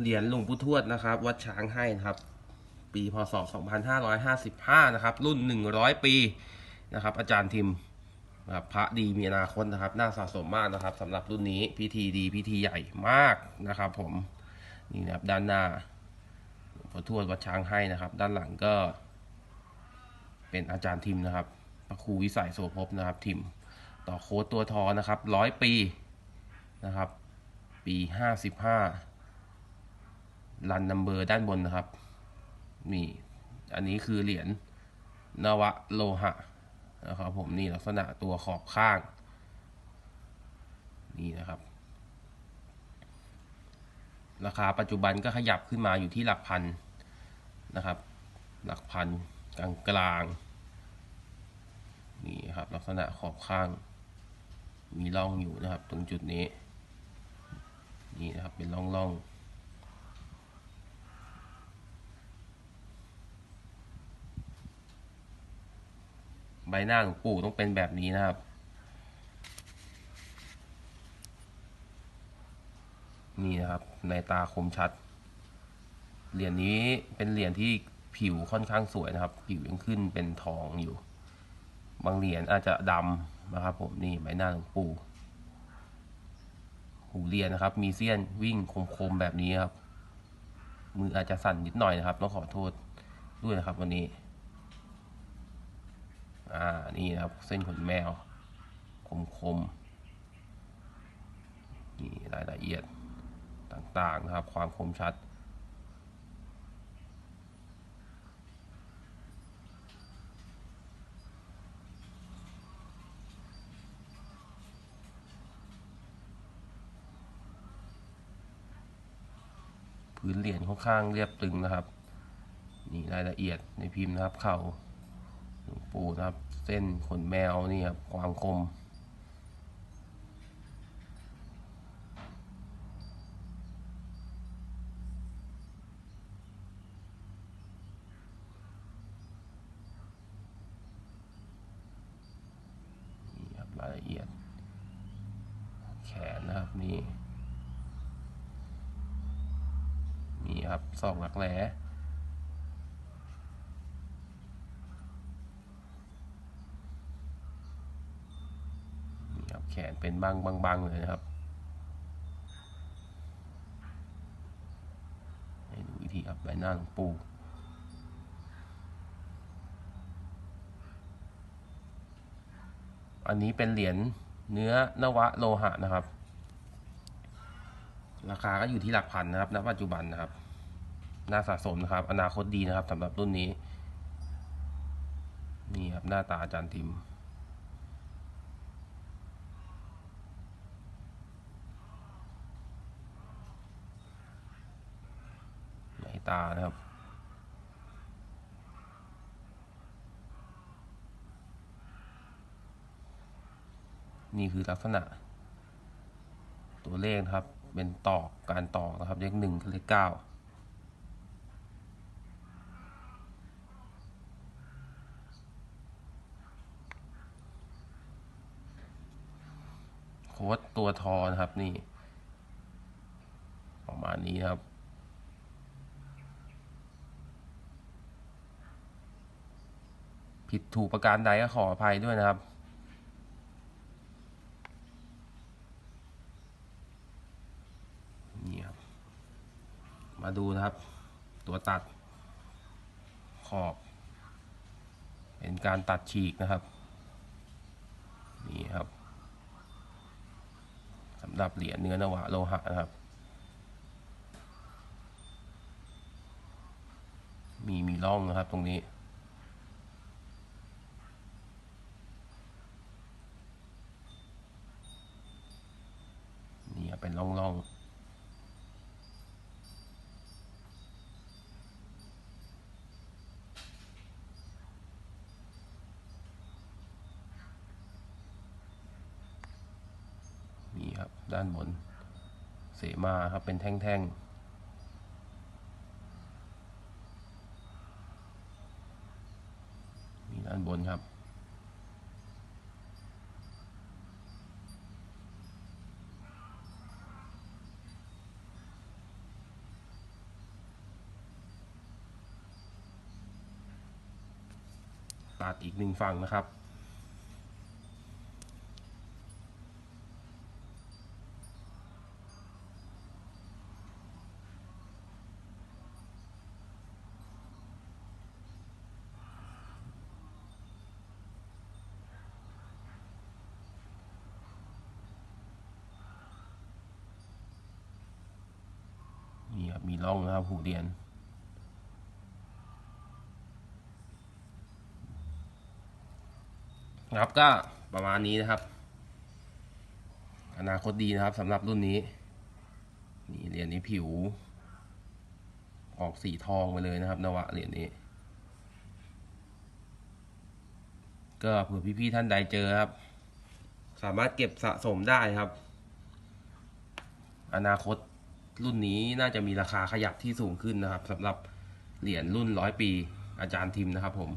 เหรียญหลวงปู่ทวดนะครับ วัดช้างให้นะครับ ปีพศ 2555 นะครับ รุ่น 100 ปีนะครับ อาจารย์ทิมนะครับพระดีมีอนาคตนะครับ น่าสะสมมากนะครับสำหรับรุ่นนี้พิธีดีพิธีใหญ่มากนะครับ ผมนี่นะครับด้านหน้าหลวงพ่อทวดวัดช้างให้นะครับ ด้านหลังก็ เป็นอาจารย์ทิมนะครับพระครูวิสัยโสภพนะครับ ทิมต่อโค้ดตัวทอนะครับร้อยปีนะครับ ปีห้าสิบห้า รันนัมเบอร์ด้านบนนะครับนี่อันนี้คือเหรียญนวะโลหะนะครับผมนี่ลักษณะตัวขอบข้าง นี่นะครับ ราคาปัจจุบันก็ขยับขึ้นมาอยู่ที่หลักพันนะครับ หลักพันกลางกลางนี่ครับลักษณะขอบข้าง มีร่องอยู่นะครับ ตรงจุดนี้ นี่นะครับเป็นร่องร่อง ใบหน้าหลวงปู่ต้องเป็นแบบนี้นะครับ นี่นะครับในตาคมชัด เหรียญนี้เป็นเหรียญที่ผิวค่อนข้างสวยนะครับ ผิวยังขึ้นเป็นทองอยู่ บางเหรียญอาจจะดำนะครับ ผมนี่ใบหน้าหลวงปู่หูเรียนนะครับ มีเสี้ยนวิ่งคมๆแบบนี้ครับ มืออาจจะสั่นนิดหน่อยนะครับต้องขอโทษด้วยนะครับวันนี้ อ่า นี่นะครับ เส้นขนแมว คมๆนี่รายละเอียดต่างๆนะครับ ความคมชัด พื้นเหรียญค่อนข้างเรียบตึงนะครับ นี่รายละเอียดในพิมพ์นะครับ เข่า ปูครับ เส้นขนแมวนี่ครับความคม นี่ครับรายละเอียด แขนนะครับนี่ นี่ครับซอกหลักแหลนี่ครับ แขนเป็นบางบางบางเลยนะครับให้ดูวิธีครับใบหน้าหลวงปู่อันนี้เป็นเหรียญเนื้อนวะโลหะนะครับ ราคาก็อยู่ที่หลักพันนะครับณปัจจุบันนะครับ น่าสะสมนะครับ อนาคตดีนะครับสำหรับรุ่นนี้ นี่ครับหน้าตาอาจารย์ทิม ไหน ตานะครับ นี่คือลักษณะ ตัวเลขนะครับ เป็นตอกการตอกนะครับ เลขหนึ่งกับเลขเก้าโค้ดตัวทอนะครับนี่ ประมาณนี้นะครับ ผิดถูกประการใดก็ขออภัยด้วยนะครับ นี่ครับ มาดูนะครับ ตัวตัดขอบ เป็นการตัดฉีกนะครับ นี่ครับสำหรับเหรียญเนื้อนวะโลหะนะครับมีมีร่องนะครับตรงนี้ นี่ครับเป็นร่องร่งๆนี่ครับ ด้านบน เสมาครับ เป็นแท่งๆมีด้านบนครับ ตัดอีกหนึ่งฝั่งนะครับ นี่ครับมีร่องนะครับหูเรียน ครับก็ประมาณนี้นะครับ อนาคตดีนะครับสำหรับรุ่นนี้ นี่เหรียญนี้ผิว ออกสีทองไปเลยนะครับนวะเหรียญนี้ ก็เผื่อพี่ๆท่านใดเจอครับ สามารถเก็บสะสมได้ครับ อนาคตรุ่นนี้น่าจะมีราคาขยับที่สูงขึ้นนะครับสำหรับเหรียญรุ่นร้อยปีอาจารย์ทิมนะครับผม